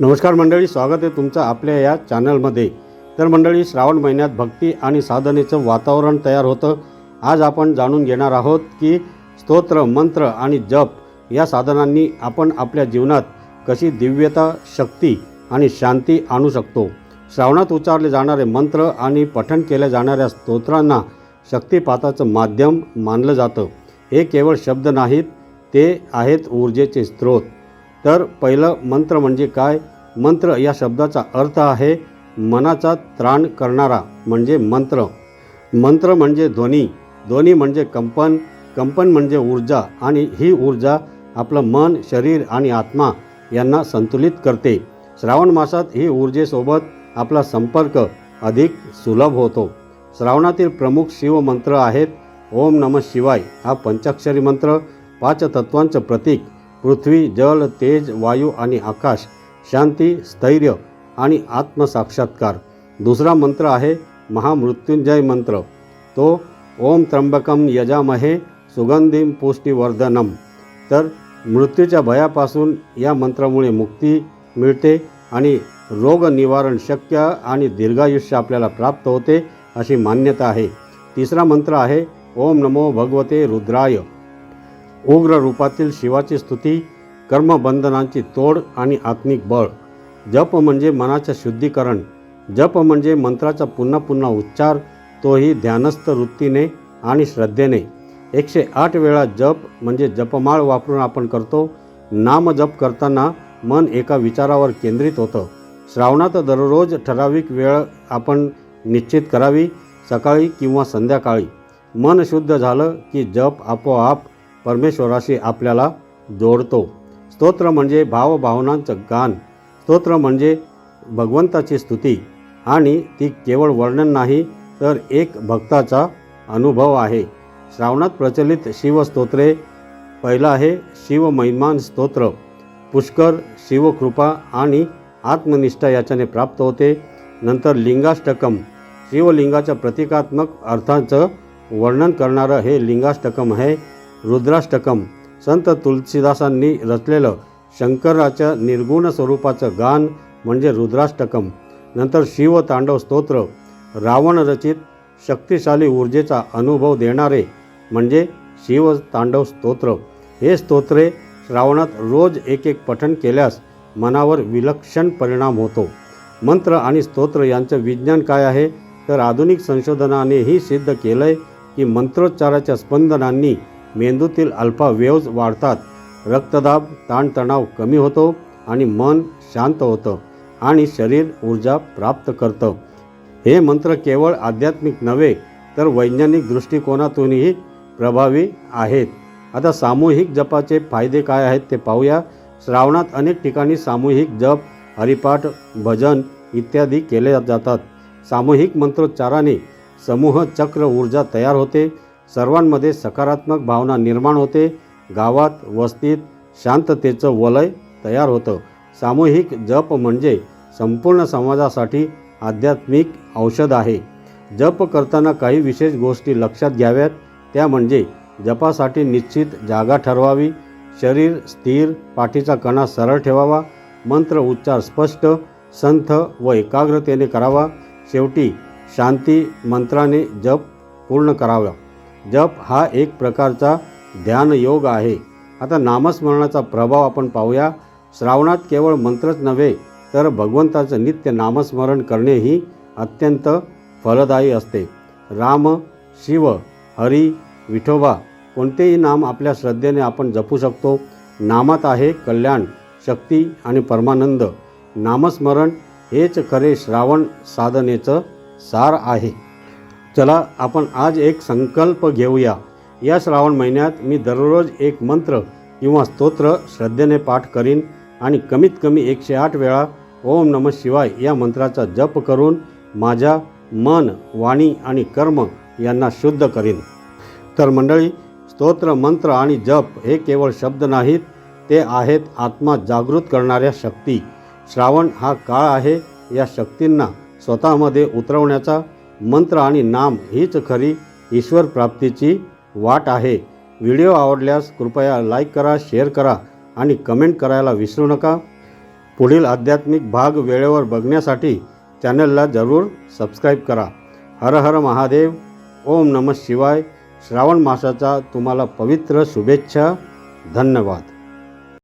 नमस्कार मंडळी स्वागत आहे तुमचं आपल्या या चॅनलमध्ये. तर मंडळी श्रावण महिन्यात भक्ती आणि साधनेचं वातावरण तयार होतं. आज आपण जाणून घेणार आहोत की स्तोत्र मंत्र आणि जप या साधनांनी आपण आपल्या जीवनात कशी दिव्यता शक्ती आणि शांती आणू शकतो. श्रावणात उच्चारले जाणारे मंत्र आणि पठण केल्या जाणाऱ्या स्तोत्रांना शक्तिपाताचं माध्यम मानलं जातं. हे केवळ शब्द नाहीत ते आहेत ऊर्जेचे स्रोत. तर पहिलं मंत्र म्हणजे काय? मंत्र या शब्दाचा अर्थ आहे मनाचा त्राण करणारा म्हणजे मंत्र. मंत्र म्हणजे ध्वनी. ध्वनी म्हणजे कंपन. कंपन म्हणजे ऊर्जा आणि ही ऊर्जा आपलं मन शरीर आणि आत्मा यांना संतुलित करते. श्रावण मासात ही ऊर्जेसोबत आपला संपर्क अधिक सुलभ होतो. श्रावणातील प्रमुख शिवमंत्र आहेत. ओम नम शिवाय हा पंचाक्षरी मंत्र. पाच तत्वांचं प्रतीक. पृथ्वी जल तेज वायू आणि आकाश शांती स्थैर्य आणि आत्मसाक्षात्कार. दुसरा मंत्र आहे महामृत्युंजय मंत्र. तो ओम त्र्यंबकम यजामहे सुगंधीम पुष्टिवर्धनम. तर मृत्यूच्या भयापासून या मंत्रामुळे मुक्ती मिळते आणि रोग निवारण शक्य आणि दीर्घायुष्य आपल्याला प्राप्त होते अशी मान्यता आहे. तिसरा मंत्र आहे ओम नमो भगवते रुद्राय. उग्र रूपातील शिवाची स्तुती कर्मबंधनांची तोड आणि आत्मिक बळ. जप म्हणजे मनाचे शुद्धीकरण. जप म्हणजे मंत्राचा पुन्हा पुन्हा उच्चार तोही ध्यानस्थ वृत्तीने आणि श्रद्धेने. एकशे आठ वेळा जप म्हणजे जपमाळ वापरून आपण करतो. नाम जप करताना मन एका विचारावर केंद्रित होतं. श्रावणात दररोज ठराविक वेळ आपण निश्चित करावी सकाळी किंवा संध्याकाळी. मन शुद्ध झालं की जप आपोआप परमेश्वराशी आपल्याला जोडतो. स्तोत्र म्हणजे भावभावनांचं गान. स्तोत्र म्हणजे भगवंताची स्तुती. आणि ती केवळ वर्णन नाही तर एक भक्ताचा अनुभव आहे. श्रावणात प्रचलित शिवस्तोत्रे. पहिलं आहे शिवमहिमान स्तोत्र. पुष्कर शिवकृपा आणि आत्मनिष्ठा याच्याने प्राप्त होते. नंतर लिंगाष्टकम. शिवलिंगाच्या प्रतिकात्मक अर्थांचं वर्णन करणारं हे लिंगाष्टकम आहे. रुद्राष्टकम. संत तुलसीदासांनी रचलेलं शंकराच्या निर्गुण स्वरूपाचं गान म्हणजे रुद्राष्टकम. नंतर शिवतांडव स्तोत्र रावण रचित शक्तिशाली ऊर्जेचा अनुभव देणारे म्हणजे शिवतांडव स्तोत्र. हे स्तोत्रे श्रावणात रोज एक एक पठण केल्यास मनावर विलक्षण परिणाम होतो. मंत्र आणि स्तोत्र यांचं विज्ञान काय आहे? तर आधुनिक संशोधनानेही सिद्ध केलं आहे की मंत्रोच्चाराच्या स्पंदनांनी मेंदूतील अल्फा वेव्ज वाढतात. रक्तदाब ताणतणाव कमी होतो आणि मन शांत होतं आणि शरीर ऊर्जा प्राप्त करतं. हे मंत्र केवळ आध्यात्मिक नव्हे तर वैज्ञानिक दृष्टिकोनातूनही प्रभावी आहेत. आता सामूहिक जपाचे फायदे काय आहेत ते पाहूया. श्रावणात अनेक ठिकाणी सामूहिक जप हरिपाठ भजन इत्यादी केले जातात. सामूहिक मंत्रोच्चाराने समूह चक्र ऊर्जा तयार होते. सर्वांमध्ये सकारात्मक भावना निर्माण होते. गावात वस्तीत शांततेचं वलय तयार होतं. सामूहिक जप म्हणजे संपूर्ण समाजासाठी आध्यात्मिक औषध आहे. जप करताना काही विशेष गोष्टी लक्षात घ्याव्यात. त्या म्हणजे जपासाठी निश्चित जागा ठरवावी. शरीर स्थिर पाठीचा कणा सरळ ठेवावा. मंत्र उच्चार स्पष्ट संथ व एकाग्रतेने करावा. शेवटी शांती मंत्राने जप पूर्ण करावा. जप हा एक प्रकारचा ध्यानयोग आहे. आता नामस्मरणाचा प्रभाव आपण पाहूया. श्रावणात केवळ मंत्रच नव्हे तर भगवंताचं नित्य नामस्मरण करणेही अत्यंत फलदायी असते. राम शिव हरी विठोबा कोणतेही नाम आपल्या श्रद्धेने आपण जपू शकतो. नामात आहे कल्याण शक्ती आणि परमानंद. नामस्मरण हेच खरे श्रावण साधनेचं सार आहे. चला आपण आज एक संकल्प घेऊया. या श्रावण महिन्यात मी दररोज एक मंत्र किंवा स्तोत्र श्रद्धेने पाठ करीन आणि कमीत कमी एकशे आठ वेळा ओम नम शिवाय या मंत्राचा जप करून माझ्या मन वाणी आणि कर्म यांना शुद्ध करीन. तर मंडळी स्तोत्र मंत्र आणि जप हे केवळ शब्द नाहीत ते आहेत आत्मा जागृत करणाऱ्या शक्ती. श्रावण हा काळ आहे या शक्तींना स्वतःमध्ये उतरवण्याचा मंत्र आणि नाम हीच खरी ईश्वर प्राप्तीची वाट आहे. व्हिडिओ आवडल्यास कृपया लाईक करा शेअर करा आणि कमेंट करायला विसरू नका. पुढील आध्यात्मिक भाग वेळेवर बघण्यासाठी चॅनलला जरूर सबस्क्राईब करा. हर हर महादेव. ओम नमः शिवाय. श्रावण मासाचा तुम्हाला पवित्र शुभेच्छा. धन्यवाद.